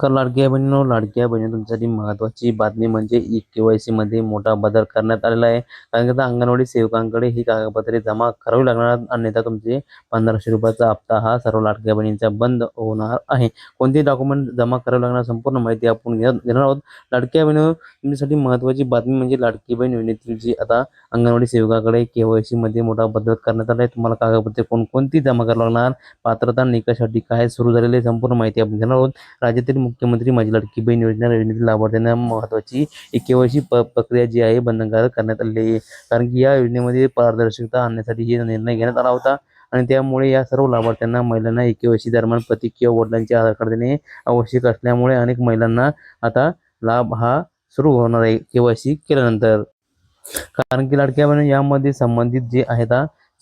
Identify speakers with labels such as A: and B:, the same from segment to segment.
A: नमस्कार लाडक्या बहिणीनो लाडक्या बहिणी तुमच्यासाठी महत्त्वाची बातमी म्हणजे ई के वाय सीमध्ये मोठा बदल करण्यात आलेला आहे. कारण की आता अंगणवाडी सेवकांकडे ही कागदपत्रे जमा करावी लागणार अन्यथा तुमचे पंधराशे रुपयाचा हप्ता हा सर्व लाडक्या बहिणींचा बंद होणार आहे. कोणते डॉक्युमेंट जमा करावे लागणार संपूर्ण माहिती आपण घेणार आहोत. लाडक्या बहिणी तुमच्यासाठी महत्त्वाची बातमी म्हणजे लाडकी बहीण योजनेतील जी आता अंगणवाडी सेवकाकडे के वाय सीमध्ये मोठा बदल करण्यात आला आहे. तुम्हाला कागदपत्रे कोणकोणती जमा करावी लागणार? पात्रता निकषासाठी काय सुरू झालेले संपूर्ण माहिती आपण घेणार आहोत. राज्यातील मुख्यमंत्री माझी लाडकी बहीण योजना योजनेतील लाभार्थ्यांना महत्त्वाची एक केवायसी प प्रक्रिया जी आहे बंधनकारक करण्यात आलेली आहे. कारण की या योजनेमध्ये पारदर्शकता आणण्यासाठी हे निर्णय घेण्यात आला होता. आणि त्यामुळे या सर्व लाभार्थ्यांना महिलांना एके वर्षी दरम्यान पती किंवा वडिलांचे आधार कार्ड देणे आवश्यक असल्यामुळे अनेक महिलांना आता लाभ हा सुरू होणार आहे केवायसी केल्यानंतर. कारण की लाडक्या बहिणी यामध्ये संबंधित जे आहेत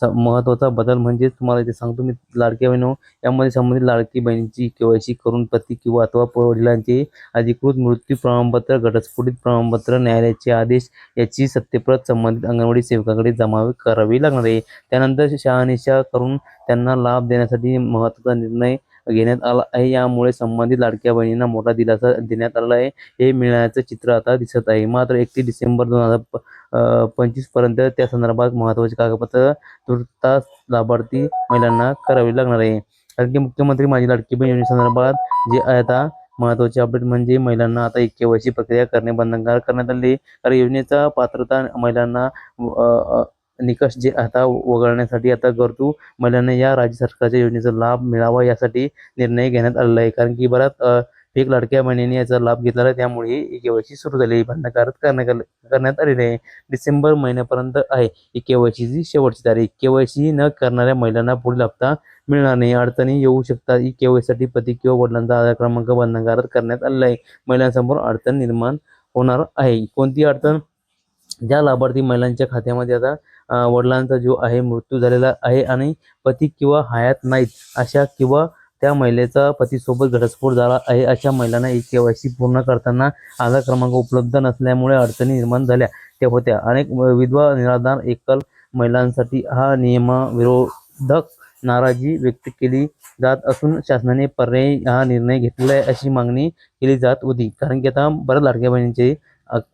A: महत्त्वाचा बदल म्हणजे तुम्हाला इथे सांगतो मी लाडक्या बहिणी यामध्ये संबंधित लाडकी बहिणीची केवायसी करून पती किंवा अथवा वडिलांचे अधिकृत मृत्यू प्रमाणपत्र घटस्फोटित प्रमाणपत्र न्यायालयाचे आदेश याची सत्यप्रत संबंधित अंगणवाडी सेवकाकडे जमा करावी लागणार आहे. त्यानंतर शहानिशा करून त्यांना लाभ देण्यासाठी महत्त्वाचा निर्णय घेण्यात आला आहे. यामुळे संबंधित लाडक्या बहिणींना मोठा दिलासा देण्यात आला आहे. हे मिळण्याचं चित्र आता दिसत आहे. मात्र एकतीस डिसेंबर दोन हजार पंचवीसपर्यंत त्या संदर्भात महत्त्वाचे कागदपत्र तुर्तास लाभार्थी महिलांना करावी लागणार आहे. कारण की मुख्यमंत्री माझी लाडकी बहीण योजनेसंदर्भात जे आता महत्त्वाचे अपडेट म्हणजे महिलांना आता एक केवायसी प्रक्रिया करणे बंधनकारक करण्यात आली कारण योजनेचा पात्रता महिलांना निकष जे आता वगळण्यासाठी आता गरजू महिलांना या राज्य सरकारच्या योजनेचा लाभ मिळावा यासाठी निर्णय घेण्यात आलेला आहे. कारण की बऱ्याच एक लाडक्या बहिणीने याचा लाभ घेतलेला आहे. त्यामुळे ही केवायसी सुरू झाली. बंधकारक बंधनकारक करण्यात करण्यात आलेली आहे. डिसेंबर महिन्यापर्यंत आहे. ही केवायसीची शेवटची तारीख. केवायसी न करणाऱ्या महिलांना पुढील हप्ता मिळणार नाही. अडचणी येऊ शकतात. ई केवायसीसाठी पती किंवा वडिलांचा आधार क्रमांक बंधनकारक करण्यात आलेला आहे. महिलांसमोर अडचण निर्माण होणार आहे. कोणती अडचण? ज्या लाभार्थी महिलांच्या खात्यामध्ये आता वडिलांचा जो आहे मृत्यू झालेला आहे आणि पती किंवा हयात नाहीत अशा किंवा त्या महिलेचा पतीसोबत घटस्फोट झाला आहे अशा महिलांना ई सी पूर्ण करताना आधार क्रमांक उपलब्ध नसल्यामुळे अडचणी निर्माण झाल्या. त्या होत्या. अनेक विधवा निराधार एकल महिलांसाठी हा नियमाविरोधक नाराजी व्यक्त केली जात असून शासनाने पर्यायी हा निर्णय घेतलेला आहे अशी मागणी केली जात होती. कारण की आता बऱ्याच लाडक्या बहिणींचे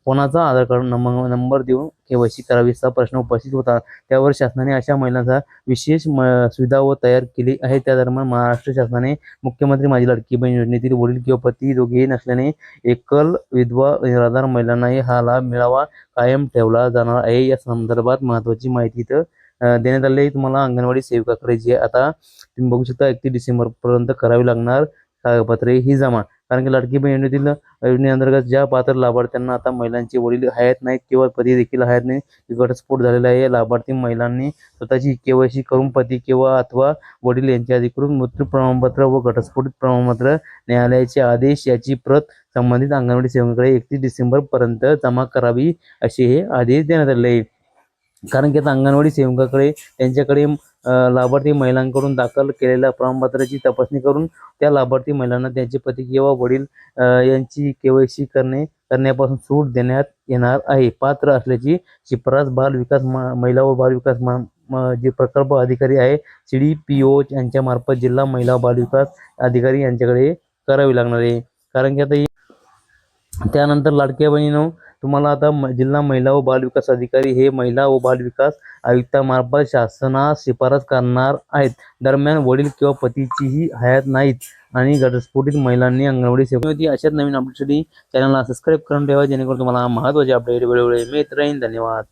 A: कोणाचा आधार कार्ड नंबर नंबर देऊन केवायसी करावी असा प्रश्न उपस्थित होता. त्यावर शासनाने अशा महिलांचा विशेष म सुविधा व तयार केली आहे. त्या दरम्यान महाराष्ट्र शासनाने मुख्यमंत्री माझी लाडकी बहीण योजनेतील वडील किंवा पती दोघेही नसल्याने एकल विधवा निराधार महिलांनाही हा लाभ मिळावा कायम ठेवला जाणार आहे. या संदर्भात महत्त्वाची माहिती इथं देण्यात आली आहे. तुम्हाला अंगणवाडी सेविकाकडे जी आता तुम्ही बघू शकता एकतीस डिसेंबरपर्यंत करावी लागणार कागदपत्रे ही जमा. कारण की लाडकी बहीण योजनेतील योजनेअंतर्गत ज्या पात्र लाभार्थ्यांना आता महिलांचे वडील हयात नाहीत किंवा पती देखील हयात नाही घटस्फोट झालेला आहे लाभार्थी महिलांनी स्वतःची केवायसी करून पती किंवा अथवा वडील यांच्या अधिकृत मृत्यू प्रमाणपत्र व घटस्फोटित प्रमाणपत्र न्यायालयाचे आदेश याची प्रत संबंधित अंगणवाडी सेवकांकडे एकतीस डिसेंबरपर्यंत जमा करावी असे हे आदेश देण्यात आले आहे. कारण की आता अंगणवाडी सेवकाकडे त्यांच्याकडे लाभार्थी महिलांकडून दाखल केलेल्या प्रमाणपत्राची तपासणी करून त्या लाभार्थी महिलांना त्यांचे पती किंवा वडील अ, यांची सी करणे करण्यापासून सूट देण्यात येणार आहे. पात्र असल्याची शिफारस बाल विकास महिला व बाल विकास म- जे प्रकल्प अधिकारी आहे सी डी पी ओ यांच्या मार्फत जिल्हा महिला बाल विकास अधिकारी यांच्याकडे करावी लागणार आहे. कारण की आता त्यानंतर लाडक्या बहिणीनं तुम्हाला आता म- जिल्हा महिला व बालविकास अधिकारी हे महिला व बालविकास आयुक्तामार्फत शासनास शिफारस करणार आहेत. दरम्यान वडील किंवा पतीचीही हयात नाहीत आणि घटस्फोटीत महिलांनी अंगणवाडी सेवा होती. अशाच नवीन अपडेटसाठी चॅनलला सबस्क्राईब करून ठेवा जेणेकरून तुम्हाला महत्त्वाचे अपडेट वेळोवेळी मिळत राहील धन्यवाद.